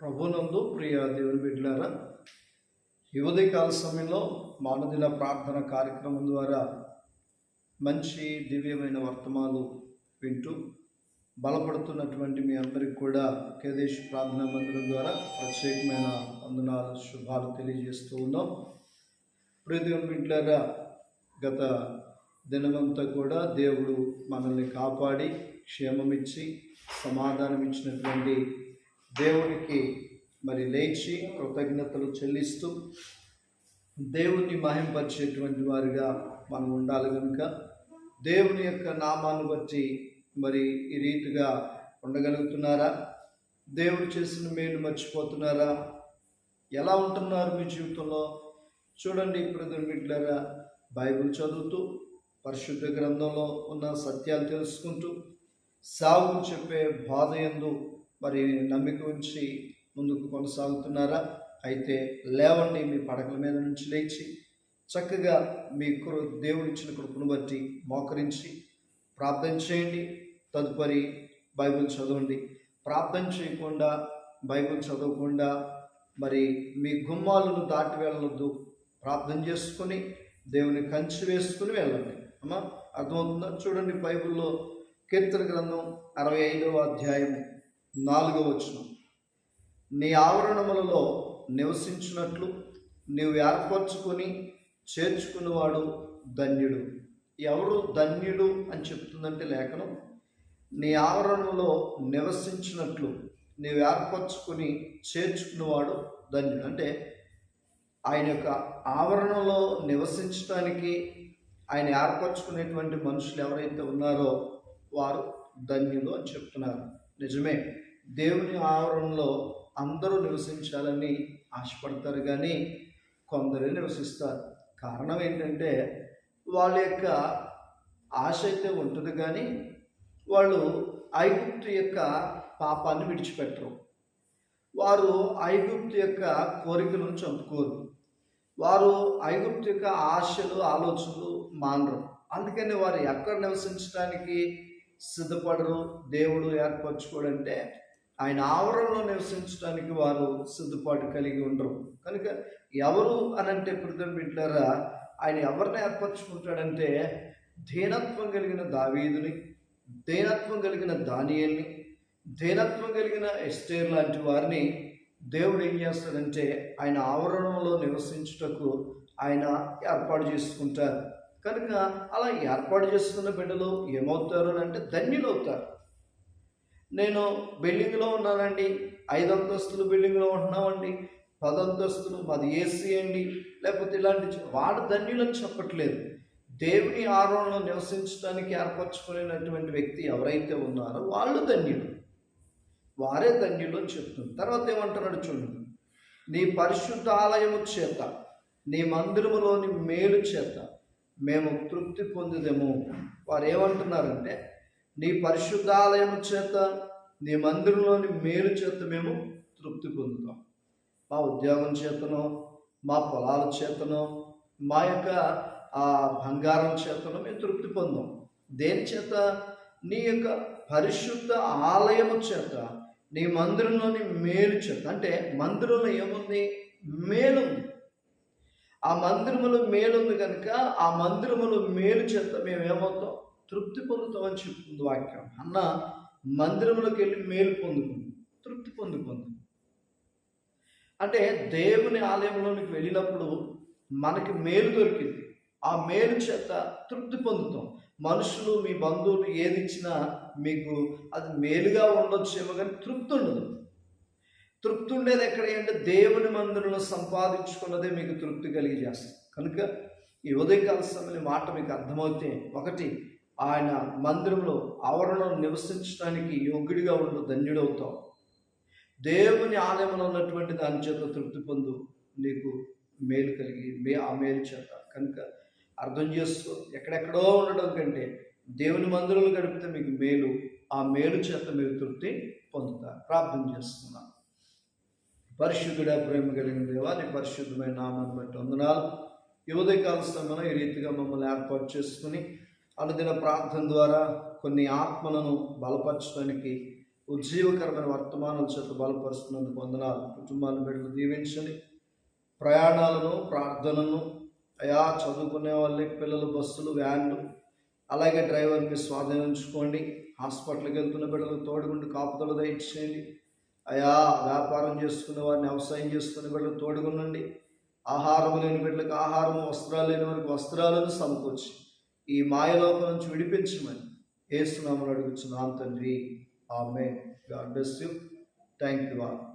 ప్రభునందు ప్రియ దేవుని బిడ్డలారా ఈ కాల సమయంలో మానవుల ప్రార్థన కార్యక్రమం ద్వారా మంచి దివ్యమైన వర్తమానాలు వింటూ బలపడుతున్నటువంటి మీ అందరికి కూడా కేదేశ్ ప్రార్థనా మందిరం ద్వారా ప్రత్యేకమైన వందనాలు శుభాలు తెలియజేస్తూ ఉన్నాం. ప్రియ దేవుని బిడ్డలారా గత దినమంతా కూడా దేవుడు మనల్ని కాపాడి క్షేమమిచ్చి సమాధానం ఇచ్చినటువంటి దేవునికి మరి లేచి కృతజ్ఞతలు చెల్లిస్తూ దేవుణ్ణి మహింపరిచేటువంటి వారిగా మనం ఉండాలి కనుక దేవుని యొక్క నామాన్ని బట్టి మరి ఈ రీతిగా ఉండగలుగుతున్నారా? దేవుడు చేసిన మేలు మర్చిపోతున్నారా? ఎలా ఉంటున్నారు మీ జీవితంలో? చూడండి ఇప్పుడు మిట్లారా బైబిల్ చదువుతూ పరిశుద్ధ గ్రంథంలో ఉన్న సత్యాలు తెలుసుకుంటూ సాగు చెప్పే బాధ ఎందు మరి నమ్మిక ఉంచి ముందుకు కొనసాగుతున్నారా? అయితే లేవండి మీ పడకల మీద నుంచి లేచి చక్కగా మీ కృ దేవుడిచ్చిన కృపను బట్టి మోకరించి ప్రార్థన చేయండి. తదుపరి బైబిల్ చదవండి. ప్రార్థన చేయకుండా బైబిల్ చదవకుండా మరి మీ గుమ్మాలను దాటి వెళ్ళొద్దు. ప్రార్థన చేసుకొని దేవుని కంచి వేసుకుని వెళ్ళండి. అమ్మా అర్థమవుతుందా? చూడండి బైబిల్లో కీర్తన గ్రంథం అరవై ఐదవ అధ్యాయం నాలుగవ వచనం. నీ ఆవరణములలో నివసించినట్లు నీవు ఏర్పరచుకొని చేర్చుకున్నవాడు ధన్యుడు. ఎవరు ధన్యుడు అని చెప్తుందంటే లేఖనం. నీ ఆవరణలో నివసించినట్లు నీవు ఏర్పరచుకొని చేర్చుకున్నవాడు ధన్యుడు. అంటే ఆయన యొక్క ఆవరణలో నివసించడానికి ఆయన ఏర్పరచుకునేటువంటి మనుషులు ఎవరైతే ఉన్నారో వారు ధన్యులు అని చెప్తున్నారు. నిజమే. దేవుని ఆవరణలో అందరూ నివసించాలని ఆశపడతారు కానీ కొందరే నివసిస్తారు. కారణం ఏంటంటే వాళ్ళ యొక్క ఆశ అయితే ఉంటుంది కానీ వాళ్ళు ఐగుప్తు యొక్క పాపాన్ని విడిచిపెట్టరు. వారు ఐగుప్తు యొక్క కోరికలను చంపుకోరు. వారు ఐగుప్తు యొక్క ఆశలు ఆలోచనలు మానరు. అందుకని వారు ఎక్కడ నివసించడానికి సిద్ధపడరు దేవుడు ఏర్పరచుకోడంటే ఆయన ఆవరణలో నివసించడానికి వారు సిద్ధపాటు కలిగి ఉండరు. కనుక ఎవరు అనంటే ప్రథమ బిడ్డారా ఆయన ఎవరిని ఏర్పరచుకుంటాడంటే దీనత్వం కలిగిన దావీదుని దీనత్వం కలిగిన దానియల్ని దీనత్వం కలిగిన ఎస్టేర్ లాంటి వారిని దేవుడు ఏం చేస్తాడంటే ఆయన ఆవరణంలో నివసించుటకు ఆయన ఏర్పాటు చేసుకుంటారు. కనుక అలా ఏర్పాటు చేసుకున్న బిడ్డలు ఏమవుతారు అని అంటే ధన్యులు అవుతారు. నేను బిల్డింగ్లో ఉన్నానండి ఐదు అంతస్తులు బిల్డింగ్లో ఉంటున్నామండి పదంతస్తులు మాది ఏసీ అండి లేకపోతే ఇలాంటి వాడు ధన్యులని చెప్పట్లేదు. దేవుని ఆరోణలో నివసించడానికి ఏర్పరచుకునేటువంటి వ్యక్తి ఎవరైతే ఉన్నారో వాళ్ళు ధన్యులు. వారే ధన్యులు అని చెప్తుంది. తర్వాత ఏమంటున్నాడు చూడండి. నీ పరిశుద్ధ ఆలయము చేత నీ మందిరములోని మేలు చేత మేము తృప్తి పొందిదము. వారు ఏమంటున్నారంటే నీ పరిశుద్ధాలయం చేత నీ మందిరంలోని మేలు చేత మేము తృప్తి పొందుతాం. మా ఉద్యోగం చేతనో మా పొలాల చేతనో మా యొక్క ఆ బంగారం చేతనో మేము తృప్తి పొందాం. దేని చేత? నీ యొక్క పరిశుద్ధ ఆలయము చేత నీ మందిరంలోని మేలు చేత. అంటే మందిరంలో ఏముంది? మేలుంది. ఆ మందిరములో మేలుంది కనుక ఆ మందిరములో మేలు చేత మేము ఏమవుతాం తృప్తి పొందుతామని చెప్తుంది వాక్యం. అన్న మందిరంలోకి వెళ్ళి మేలు పొందుకుంది. తృప్తి పొందుకుంది. అంటే దేవుని ఆలయంలోనికి వెళ్ళినప్పుడు మనకి మేలు దొరికింది. ఆ మేలు చేత తృప్తి పొందుతాం. మనుషులు మీ బంధువులు ఏది ఇచ్చినా మీకు అది మేలుగా ఉండొచ్చేమో కానీ తృప్తి ఉండదు. తృప్తి ఉండేది ఎక్కడ అంటే దేవుని మందిరంలో సంపాదించుకున్నదే మీకు తృప్తి కలిగి చేస్తుంది. కనుక ఈ ఉదయకాల సమయంలో మాట మీకు అర్థమవుతే ఒకటి ఆయన మందిరంలో ఆవరణలో నివసించడానికి యోగ్యుడిగా ఉండు ధన్యుడవుతావు. దేవుని ఆలయంలో ఉన్నటువంటి దాని చేత తృప్తి పొందు నీకు మేలు కలిగి మే ఆ మేలు చేత. కనుక అర్థం చేసుకో ఎక్కడెక్కడో ఉండడం కంటే దేవుని మందిరంలో గడిపితే మీకు మేలు ఆ మేలు చేత మీరు తృప్తి పొందుతారు. ప్రార్థన చేస్తున్నాను పరిశుద్ధుడ ప్రేమ కలిగిన దేవా నీ పరిశుద్ధమైన నామాన్ని బట్టి వందనాలు. ఈ ఉదయకాల ఈ రీతిగా మమ్మల్ని ఏర్పాటు చేసుకుని అనుదిన ప్రార్థన ద్వారా కొన్ని ఆత్మలను బలపరచడానికి ఉజ్జీవకరమైన వర్తమానాల చేత బలపరుస్తున్నందుకు వందనాలు. కుటుంబాన్ని బిడ్డలు దీవించండి. ప్రయాణాలను ప్రార్థనను అయా చదువుకునే వాళ్ళకి పిల్లలు బస్సులు వ్యాన్లు అలాగే డ్రైవర్ని స్వాధీనించుకోండి హాస్పిటల్కి వెళ్తున్న బిడ్డలు తోడుగుండి కాపుదలు దయచేయండి. అయా వ్యాపారం చేసుకునే వారిని వ్యవసాయం చేసుకునే బిడ్డలు తోడుగుండండి ఆహారం లేని బిడ్డలకు ఆహారం వస్త్రాలు లేని వారికి వస్త్రాలను సమకూర్చి ఈ మాయలోకం నుంచి విడిపించమని ఏసునామని అడుగుచున్నాను తండ్రి. ఆమె God bless you. Thank you all